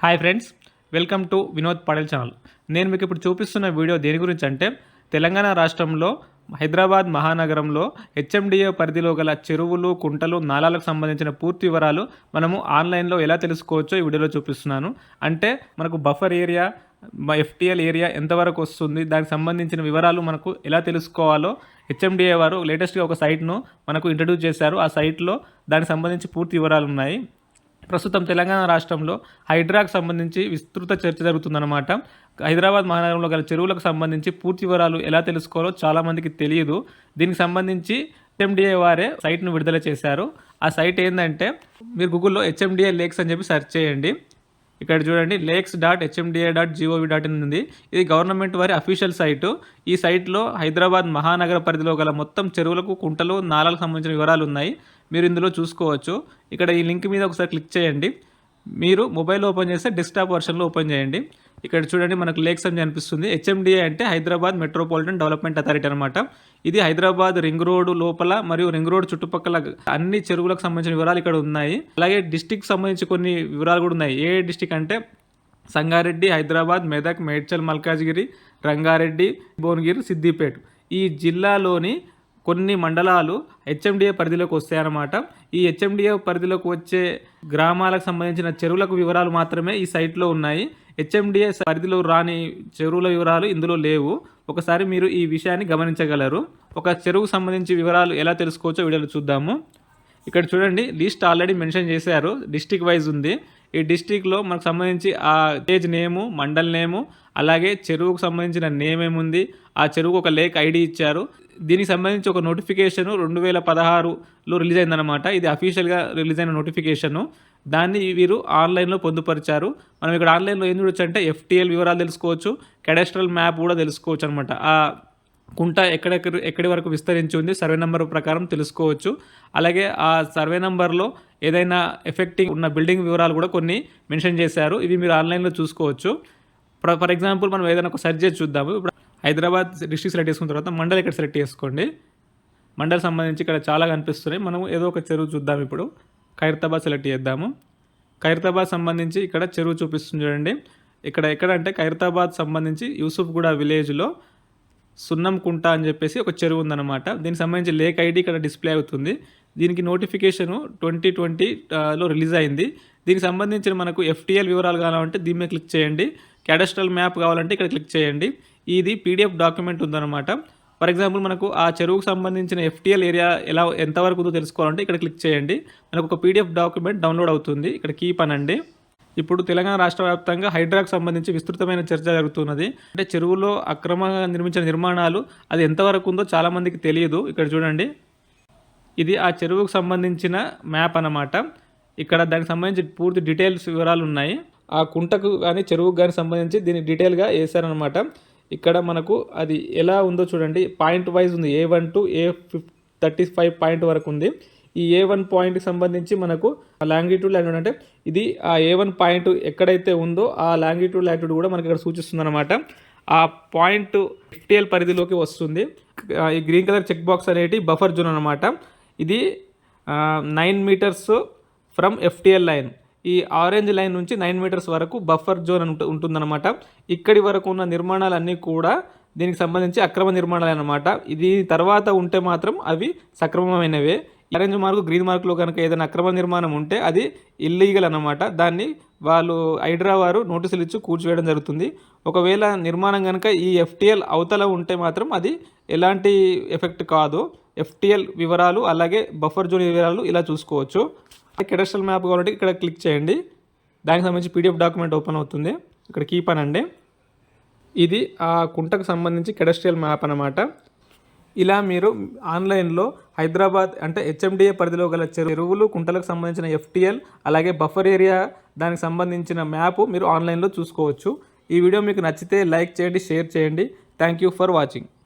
Hi friends welcome to Vinod Padel channel నేను మీకు ఇప్పుడు చూపిస్తున్న వీడియో దేని గురించి అంటే తెలంగాణ రాష్ట్రంలో హైదరాబాద్ మహానగరంలో హెచ్ఎండిఏ పరిధిలో గల చెరువులు కుంటలు నాలాలకు సంబంధించిన పూర్తి వివరాలు మనము ఆన్లైన్లో ఎలా తెలుసుకోవచ్చో ఈ వీడియోలో చూపిస్తున్నాను. అంటే మనకు బఫర్ ఏరియా ఎఫ్టిఎల్ ఏరియా ఎంతవరకు వస్తుంది దానికి సంబంధించిన వివరాలు మనకు ఎలా తెలుసుకోవాలో హెచ్ఎండిఏ వారు లేటెస్ట్గా ఒక సైట్ను మనకు ఇంట్రడ్యూస్ చేశారు. ఆ సైట్లో దానికి సంబంధించి పూర్తి వివరాలు ఉన్నాయి. ప్రస్తుతం తెలంగాణ రాష్ట్రంలో హైడ్రాకు సంబంధించి విస్తృత చర్చ జరుగుతుందన్నమాట. హైదరాబాద్ మహానగరంలో గల చెరువులకు సంబంధించి పూర్తి వివరాలు ఎలా తెలుసుకోవాలో చాలామందికి తెలియదు. దీనికి సంబంధించి హెచ్ఎండిఏ వారే సైట్ను విడుదల చేశారు. ఆ సైట్ ఏంటంటే మీరు గూగుల్లో హెచ్ఎండిఏ లేక్స్ అని చెప్పి సెర్చ్ చేయండి. ఇక్కడ చూడండి lakes dot HMDA dot GOV dot in ఉంది. ఇది గవర్నమెంట్ వారి అఫీషియల్ సైటు. ఈ సైట్లో హైదరాబాద్ మహానగర పరిధిలో గల మొత్తం చెరువులకు కుంటలు నాలాలకు సంబంధించిన వివరాలు ఉన్నాయి. మీరు ఇందులో చూసుకోవచ్చు. ఇక్కడ ఈ లింక్ మీద ఒకసారి క్లిక్ చేయండి. మీరు మొబైల్ ఓపెన్ చేస్తే డెస్క్టాప్ వర్షన్లో ఓపెన్ చేయండి. ఇక్కడ చూడండి మనకు లేక్స్ అని అనిపిస్తుంది. హెచ్ఎండిఏ అంటే హైదరాబాద్ మెట్రోపాలిటన్ డెవలప్మెంట్ అథారిటీ అనమాట ఇది హైదరాబాద్ రింగ్ రోడ్ లోపల మరియు రింగ్ రోడ్ చుట్టుపక్కల అన్ని చెరువులకు సంబంధించిన వివరాలు ఇక్కడ ఉన్నాయి. అలాగే డిస్టిక్ సంబంధించి కొన్ని వివరాలు కూడా ఉన్నాయి. ఏ డిస్టిక్ అంటే సంగారెడ్డి హైదరాబాద్ మెదక్ మేడ్చల్ మల్కాజ్గిరి రంగారెడ్డి భువనగిరి సిద్దిపేట. ఈ జిల్లాలోని కొన్ని మండలాలు హెచ్ఎండిఏ పరిధిలోకి వస్తాయన్నమాట. ఈ హెచ్ఎండిఏ పరిధిలోకి వచ్చే గ్రామాలకు సంబంధించిన చెరువులకు వివరాలు మాత్రమే ఈ సైట్లో ఉన్నాయి. హెచ్ఎండిఏ పరిధిలో రాని చెరువుల వివరాలు ఇందులో లేవు. ఒకసారి మీరు ఈ విషయాన్ని గమనించగలరు. ఒక చెరువుకు సంబంధించి వివరాలు ఎలా తెలుసుకోవచ్చో వీడియోలో చూద్దాము. ఇక్కడ చూడండి లిస్ట్ ఆల్రెడీ మెన్షన్ చేశారు. డిస్టిక్ వైజ్ ఉంది. ఈ డిస్టిక్లో మనకు సంబంధించి ఆ స్టేజ్ నేము మండల్ నేము అలాగే చెరువుకు సంబంధించిన నేమ్ ఏముంది ఆ చెరువుకు ఒక లేక్ ఐడి ఇచ్చారు. దీనికి సంబంధించి ఒక నోటిఫికేషన్ రెండు వేల పదహారులో రిలీజ్ అయిందనమాట ఇది అఫీషియల్గా రిలీజ్ అయిన నోటిఫికేషను. దాన్ని వీరు ఆన్లైన్లో పొందుపరిచారు. మనం ఇక్కడ ఆన్లైన్లో ఏం చూడొచ్చు అంటే ఎఫ్టీఎల్ వివరాలు తెలుసుకోవచ్చు కెడస్ట్రల్ మ్యాప్ కూడా తెలుసుకోవచ్చు అనమాట ఆ కుంట ఎక్కడెక్కడ ఎక్కడి వరకు విస్తరించి ఉంది సర్వే నెంబర్ ప్రకారం తెలుసుకోవచ్చు. అలాగే ఆ సర్వే నెంబర్లో ఏదైనా ఎఫెక్టింగ్ ఉన్న బిల్డింగ్ వివరాలు కూడా కొన్ని మెన్షన్ చేశారు. ఇవి మీరు ఆన్లైన్లో చూసుకోవచ్చు. ఫర్ ఎగ్జాంపుల్ మనం ఏదైనా ఒక సెర్చ్ చేసి చూద్దాము. ఇప్పుడు హైదరాబాద్ డిస్ట్రిక్ట్ సెలెక్ట్ చేసుకున్న తర్వాత మండల్ ఇక్కడ సెలెక్ట్ చేసుకోండి. మండల్ సంబంధించి ఇక్కడ చాలా కనిపిస్తున్నాయి. మనం ఏదో ఒక చెరువు చూద్దాం ఇప్పుడు. ఖైరతాబాద్ సెలెక్ట్ చేద్దాము. ఖైరతాబాద్ సంబంధించి ఇక్కడ చెరువు చూపిస్తుంది చూడండి. ఇక్కడ ఎక్కడ అంటే ఖైరతాబాద్ సంబంధించి యూసుఫ్గూడ విలేజ్లో సున్నం కుంట అని చెప్పేసి ఒక చెరువు ఉందన్నమాట. దీనికి సంబంధించి లేక్ ఐడి ఇక్కడ డిస్ప్లే అవుతుంది. దీనికి నోటిఫికేషన్ ట్వంటీ ట్వంటీలో రిలీజ్ అయింది. దీనికి సంబంధించిన మనకు ఎఫ్టీఎల్ వివరాలు కావాలంటే దీని మీద క్లిక్ చేయండి. క్యాడస్ట్రల్ మ్యాప్ కావాలంటే ఇక్కడ క్లిక్ చేయండి. ఇది పీడిఎఫ్ డాక్యుమెంట్ ఉందన్నమాట. ఫర్ ఎగ్జాంపుల్ మనకు ఆ చెరువుకు సంబంధించిన ఎఫ్టీఎల్ ఏరియా ఎలా ఎంతవరకు ఉందో తెలుసుకోవాలంటే ఇక్కడ క్లిక్ చేయండి. మనకు ఒక పీడిఎఫ్ డాక్యుమెంట్ డౌన్లోడ్ అవుతుంది. ఇక్కడ కీప్ అనండి. ఇప్పుడు తెలంగాణ రాష్ట్ర వ్యాప్తంగా హైడ్రాకు సంబంధించి విస్తృతమైన చర్చ జరుగుతున్నది. అంటే చెరువులో అక్రమంగా నిర్మించిన నిర్మాణాలు అది ఎంతవరకు ఉందో చాలామందికి తెలియదు. ఇక్కడ చూడండి. ఇది ఆ చెరువుకు సంబంధించిన మ్యాప్ అన్నమాట. ఇక్కడ దానికి సంబంధించి పూర్తి డీటెయిల్స్ వివరాలు ఉన్నాయి. ఆ కుంటకు కానీ చెరువుకు కానీ సంబంధించి దీన్ని డీటెయిల్గా వేశారనమాట ఇక్కడ మనకు అది ఎలా ఉందో చూడండి. పాయింట్ వైజ్ ఉంది. ఏ వన్ టు ఏ ఫిఫ్ థర్టీ ఫైవ్ పాయింట్ వరకు ఉంది. ఈ ఏ వన్ పాయింట్కి సంబంధించి మనకు లాంగిట్యూడ్ లాంగిట్యూడ్ అంటే ఇది ఆ ఏ వన్ పాయింట్ ఎక్కడైతే ఉందో ఆ లాంగిట్యూడ్ లాంగిట్యూడ్ కూడా మనకి ఇక్కడ సూచిస్తుంది అనమాట ఆ పాయింట్ ఎఫ్టిఎల్ పరిధిలోకి వస్తుంది. ఈ గ్రీన్ కలర్ చెక్ బాక్స్ అనేటి బఫర్ జోన్ అనమాట ఇది nine metres from FTL line ఈ ఆరెంజ్ లైన్ నుంచి నైన్ మీటర్స్ వరకు బఫర్ జోన్ ఉంటుందన్నమాట. ఇక్కడి వరకు ఉన్న నిర్మాణాలన్నీ కూడా దీనికి సంబంధించి అక్రమ నిర్మాణాలు అనమాట ఇది తర్వాత ఉంటే మాత్రం అవి సక్రమమైనవే. ఆరెంజ్ మార్కు గ్రీన్ మార్కులో కనుక ఏదైనా అక్రమ నిర్మాణం ఉంటే అది ఇల్లీగల్ అనమాట దాన్ని వాళ్ళు హైడ్రా వారు నోటీసులు ఇచ్చి కూర్చోవేయడం జరుగుతుంది. ఒకవేళ నిర్మాణం కనుక ఈ ఎఫ్టిఎల్ అవతల ఉంటే మాత్రం అది ఎలాంటి ఎఫెక్ట్ కాదు. ఎఫ్టిఎల్ వివరాలు అలాగే బఫర్ జోన్ వివరాలు ఇలా చూసుకోవచ్చు. కెడస్ట్రల్ మ్యాప్ కావాలంటే ఇక్కడ క్లిక్ చేయండి. దానికి సంబంధించి పీడిఎఫ్ డాక్యుమెంట్ ఓపెన్ అవుతుంది. ఇక్కడ కీప్ అనండి ఇది ఆ కుంటకు సంబంధించి కెడస్ట్రియల్ మ్యాప్ అనమాట ఇలా మీరు ఆన్లైన్లో హైదరాబాద్ అంటే హెచ్ఎండిఏ పరిధిలో గల చెరువులు కుంటలకు సంబంధించిన ఎఫ్టిఎల్ అలాగే బఫర్ ఏరియా దానికి సంబంధించిన మ్యాప్ మీరు ఆన్లైన్లో చూసుకోవచ్చు. ఈ వీడియో మీకు నచ్చితే లైక్ చేయండి షేర్ చేయండి. Thank you for watching.